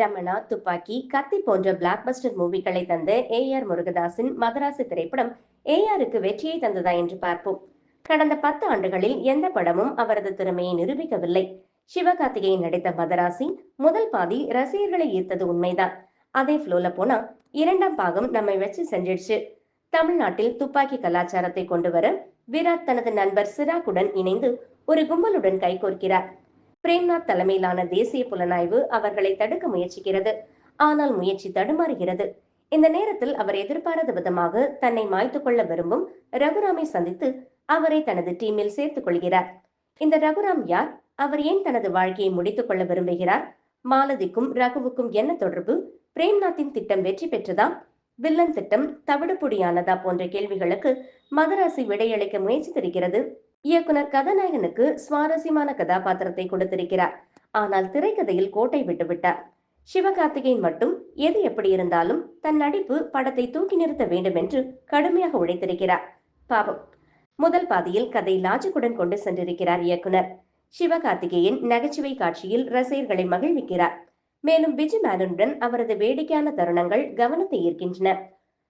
ரமணா துப்பாக்கி கத்தி போன்ற பிளாக் பஸ்டர் மூவிகளை தந்த ஏ ஆர் முருகதாசின் மதராசு திரைப்படம் ஏ ஆருக்கு வெற்றியை தந்ததா என்று பார்ப்போம். கடந்த பத்து ஆண்டுகளில் எந்த படமும் அவரது திறமையை நிரூபிக்கவில்லை. சிவகார்த்திகேயன் நடித்த மதராசி முதல் பாதி ரசிகர்களை ஈர்த்தது உண்மைதான். அதே ஃப்ளோல போனா இரண்டாம் பாகம் நம்மை வச்சு செஞ்சிடுச்சு. தமிழ்நாட்டில் துப்பாக்கி கலாச்சாரத்தை கொண்டு வர விராட் தனது நண்பர் சிராக்குடன் இணைந்து ஒரு கும்பலுடன் கைகோர்க்கிறார் பிரேம்நாத் தலைமையிலான தேசிய புலனாய்வு அவர்களை தடுக்க முயற்சிக்கிறது. ஆனால் முயற்சி தடுமாறுகிறது. இந்த நேரத்தில் அவர் எதிர்பாராத விதமாக தன்னை மாய்த்து கொள்ள விரும்பும் ரகுராமை சந்தித்து அவரை தனது டீமில் சேர்த்துக் கொள்கிறார். இந்த ரகுராம் யார்? அவர் ஏன் தனது வாழ்க்கையை முடித்துக் கொள்ள விரும்புகிறார்? மாலதிக்கும் ரகுவுக்கும் என்ன தொடர்பு? பிரேம்நாத்தின் திட்டம் வெற்றி பெற்றதா? வில்லன் திட்டம் தவிடுபொடியானதா போன்ற கேள்விகளுக்கு மதராசி விடையளிக்க முயற்சித்திருக்கிறது இயக்குனர் கதாநாயகனுக்கு சுவாரஸ்யமான கதாபாத்திரத்தை கொடுத்திருக்கிறார். ஆனால் திரைக்கதையில் கோட்டை விட்டுவிட்டார் சிவகார்த்திகேயன் மட்டும் எது எப்படி இருந்தாலும் தன் நடிப்பு படத்தை தூக்கி நிறுத்த வேண்டும் என்று கடுமையாக உழைத்திருக்கிறார். பாவம். முதல் பாதியில் கதை லாஜிக்குடன் கொண்டு சென்றிருக்கிறார் இயக்குனர். சிவகார்த்திகேயன் நகைச்சுவை காட்சியில் ரசிகர்களை மகிழ்விக்கிறார். மேலும் விஜய் மேனனுடன் அவரது வேடிக்கையான தருணங்கள் கவனத்தை ஈர்க்கின்றன.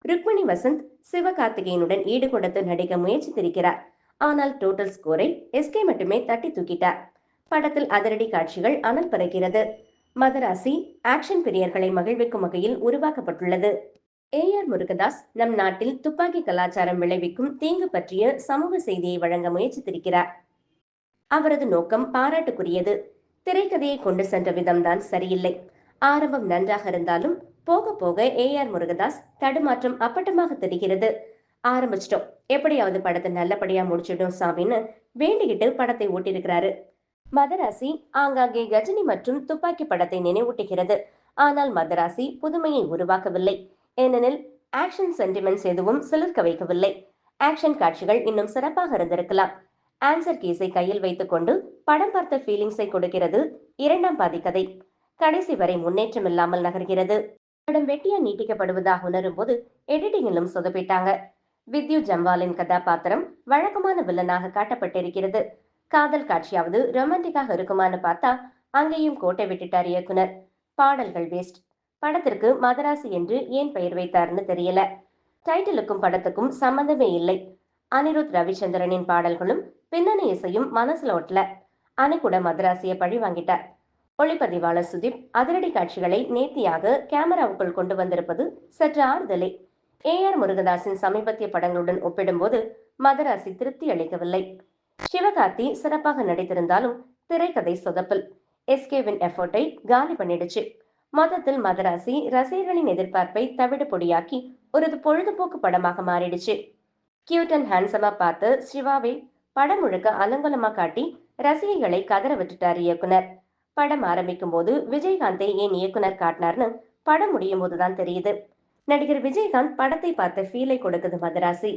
ருக்மிணி வசந்த் சிவகார்த்திகேயனுடன் ஈடுகொடுத்து நடிக்க முயற்சித்திருக்கிறார். ஆனால் டோட்டல் ஸ்கோரை எஸ்கே மட்டுமே தட்டி தூக்கிட்டார் படத்தில் அதிரடி காட்சிகள் அனல் பறக்கிறது. மதராசி ஆக்ஷன் பிரியர்களை மகிழ்விக்கும் வகையில் உருவாக்கப்பட்டுள்ளது. ஏ ஆர் முருகதாஸ் நம் நாட்டில் துப்பாக்கி கலாச்சாரம் விளைவிக்கும் தீங்கு பற்றிய சமூக செய்தியை வழங்க முயற்சித்திருக்கிறார். அவரது நோக்கம் பாராட்டுக்குரியது. திரைக்கதையை கொண்டு சென்ற விதம்தான் சரியில்லை. ஆரம்பம் நன்றாக இருந்தாலும் போக போக ஏ ஆர் முருகதாஸ் தடுமாற்றம் அப்பட்டமாக தெரிகிறது. ஆரம்பிச்சிட்டோம். எப்படியாவது படத்தை நல்லபடியா முடிச்சிடும் சாமின்னு வேண்டிக்கிட்டு படத்தை ஓட்டியிருக்கிறாரு. மதராசி ஆங்காங்கே கஜினி மற்றும் துப்பாக்கி படத்தை நினைவூட்டுகிறது. ஆனால் மதராசி புதுமையை உருவாக்கவில்லை. ஏனெனில் ஆக்ஷன் சென்டிமெண்ட்ஸ் எதுவும் சிலிர்க்க வைக்கவில்லை. ஆக்ஷன் காட்சிகள் இன்னும் சிறப்பாக இருந்திருக்கலாம். ஆன்சர் கேஸை கையில் வைத்துக்கொண்டு படம் பார்த்த ஃபீலிங்ஸை கொடுக்கிறது இரண்டாம் பாதி கதை. கடைசி வரை முன்னேற்றம் இல்லாமல் நகர்கிறது. படம் வெட்டியா நீட்டிக்கப்படுவதாக உணரும் போது எடிட்டிங்கிலும் சொதப்பிட்டாங்க. வித்யு ஜம்வாலின் கதாபாத்திரம் வழக்கமான வில்லனாக காட்டப்பட்டிருக்கிறது. காதல் காட்சியாவது ரொமான்டிக்காக இருக்குமான்னு பார்த்தா அங்கேயும் கோட்டை விட்டுட்டார் இயக்குனர். பாடல்கள் வேஸ்ட் படத்திற்கு மதராசி என்று ஏன் பெயர் வைத்தார்னு தெரியல. டைட்டிலுக்கும் படத்துக்கும் சம்பந்தமே இல்லை. அனிருத் ரவிச்சந்திரனின் பாடல்களும் பின்னணி இசையும் மனசுல ஒட்டல. அணை மதராசிய பழி வாங்கிட்டார். ஒளிப்பதிவாளர் சுதீப் அதிரடி காட்சிகளை நேர்த்தியாக கேமராவுக்குள் கொண்டு வந்திருப்பது சற்று ஆறுதலே. ஏ ஆர் முருகதாசின் சமீபத்திய படங்களுடன் ஒப்பிடும்போது மதராசி திருப்தி அளிக்கவில்லை. சிவகார்த்தி சிறப்பாக நடித்திருந்தாலும் திரைக்கதை சொதப்பல். எஸ்கேவின் எஃபர்ட்டை காலி பண்ணிடுச்சு. மொத்தத்தில் மதராசி ரசிகர்களின் எதிர்பார்ப்பை தவிடு பொடியாக்கி ஒரு பொழுதுபோக்கு படமாக மாறிடுச்சு. கியூட் அண்ட் ஹேண்ட்ஸமா பார்த்து சிவாவை படம் முழுக்க அலங்கோலமா காட்டி ரசிகைகளை கதற விட்டுட்டார் இயக்குனர். படம் ஆரம்பிக்கும் போது விஜயகாந்தை ஏன் இயக்குனர் காட்டினார்னு படம் முடியும் போதுதான் தெரியுது. நடிகர் விஜயகாந்த் படத்தை பார்த்த ஃபீலை கொடுக்குது மதராசி.